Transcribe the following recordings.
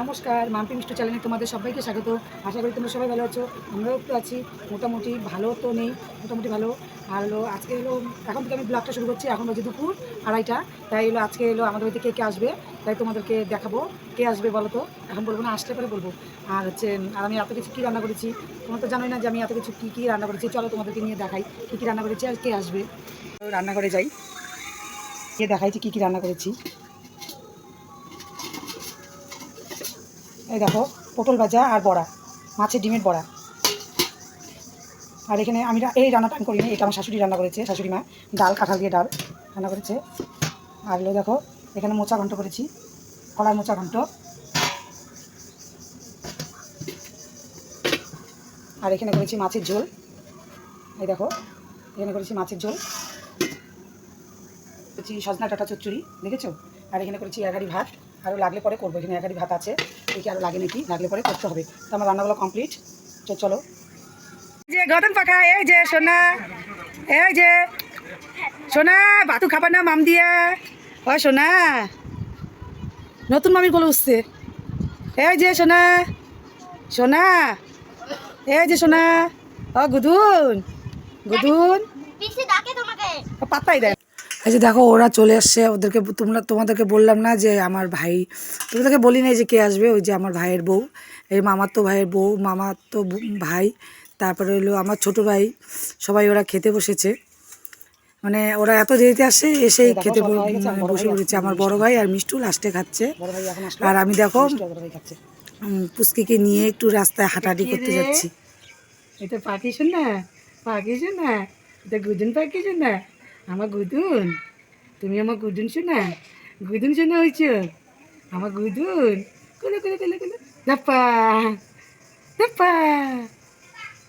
নমস্কার, মাম্পি মিষ্টি চ্যানেলে তোমাদের সবাইকে স্বাগত। আশা করি তোমরা সবাই ভালো আছো। আমরাও একটু আছি। মোটামুটি ভালো তো নেই, মোটামুটি ভালো। আর হলো, আজকে এলো এখন থেকে আমি ব্লগটা শুরু করছি। এখন বাজে দুপুর আড়াইটা। তাই এলো আজকে এলো আমাদের বাড়িতে কে কে আসবে, তাই তোমাদেরকে দেখাবো। কে আসবে বলো তো? এখন বলব না, আসলে পরে বলব। আর হচ্ছে, আর আমি এত কিছু কী রান্না করেছি? তোমরা তো জানোই না যে আমি এত কিছু কী কী রান্না করেছি। চলো তোমাদেরকে নিয়ে দেখাই কী কী রান্না করেছি আর কে আসবে। রান্নাঘরে যাই। কে দেখাইছি কী কী রান্না করেছি। এই দেখো, পটল ভাজা আর বড়া, মাছের ডিমের বড়া। আর এখানে আমি এই রান্নাটা আমি করিনি, এটা আমার শাশুড়ি রান্না করেছে, শাশুড়ি মা। ডাল, কাঁঠাল দিয়ে ডাল রান্না করেছে। আর হলো দেখো, এখানে মোচা ঘন্ট করেছি, কলার মোচা ঘন্ট। আর এখানে করেছি মাছের ঝোল। এই দেখো, এখানে করেছি মাছের ঝোল। করেছি সজনা ডাটা চচ্চড়ি, দেখেছ? আর এখানে করেছি এগারি ভাত। আরও লাগলে পরে করব এখানে এগারি ভাত আছে দেখি আরও লাগে নাকি লাগলে পরে করতে হবে। তো আমার রান্নাগুলো কমপ্লিট তো চলো। যে গতন পাখা এই যে সোনা এই যে সোনা বাতু খাবার না মাম দিয়া? ও সোনা নতুন মামির কোলে উঠছে। এই যে সোনা সোনা এই যে সোনা ও গুদুন গুদুন। পাত্তাই দেয় এই যে দেখো ওরা চলে আসছে। ওদেরকে তোমরা তোমাদেরকে বললাম না যে আমার ভাই। তোমাদেরকে বলি নাই যে কে আসবে ওই যে আমার ভাইয়ের বউ। এই মামার তো ভাইয়ের বউ মামার তো ভাই। তারপরে হলো আমার ছোট ভাই। সবাই ওরা খেতে বসেছে। মানে ওরা এত দেরিতে আসে এসেই খেতে বসে পড়েছে। আমার বড় ভাই আর মিষ্টু লাস্টে খাচ্ছে। আর আমি দেখো উম, পুচকিকে নিয়ে একটু রাস্তায় হাঁটাহাঁটি করতে যাচ্ছি। এটা পাখি শোন না? পাখি শোন না? এটা গুদুন পাখি শোন না? আমার গুদুন, তুমি আমার গুদুন শোনা? গুদুন শোনা হয়েছ? আমার গুদুন। কোলে কোলে কোলে কোলে। দাপ্পা দাপ্পা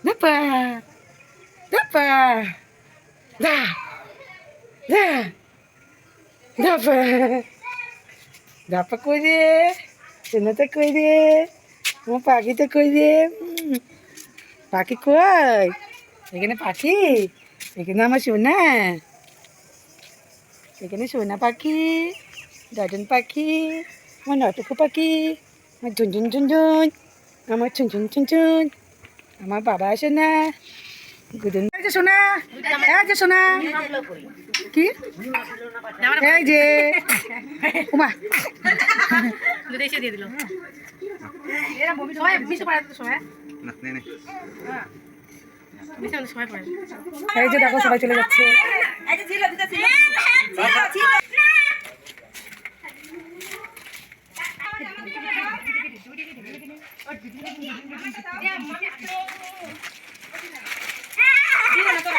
দাপ্পা দাপ্পা দা দা দাপ্পা দাপ্পা কই রে? সোনাটা কই রে? আমার পাখিটা কই রে? পাখি কই? এখানে পাখি? এখানে আমার সোনা? এখানে সোনা পাখি ডজন পাখি আমার নটকু পাখি আমার ঝুনঝুন ঝুনঝুন আমার ঝুনঝুন ঝুনঝুন আমার বাবা আসে না। গুদুন এই যে সোনা এই যে সোনা। কি? এই যে। উমা। এই যে দেখো সবাই চলে যাচ্ছে।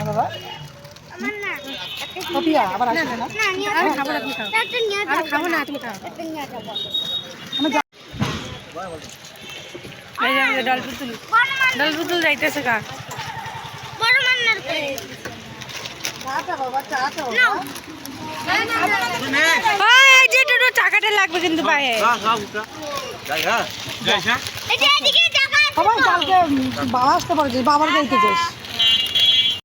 বাবা। আমার না আবার আসবে না? না আমি খাব না তুমি খাও। একটা খাব না তুমি খাও। একটা নিয়ে যাও আমি যা- এই যে আমাদের ডল পুতুল। ডল পুতুল যাইতেছে কা করে টাকাটা লাগবে কিন্তু পায়ে। টাকা সবাই কালকে বাবা আসতে বাবার গাইতে যাস।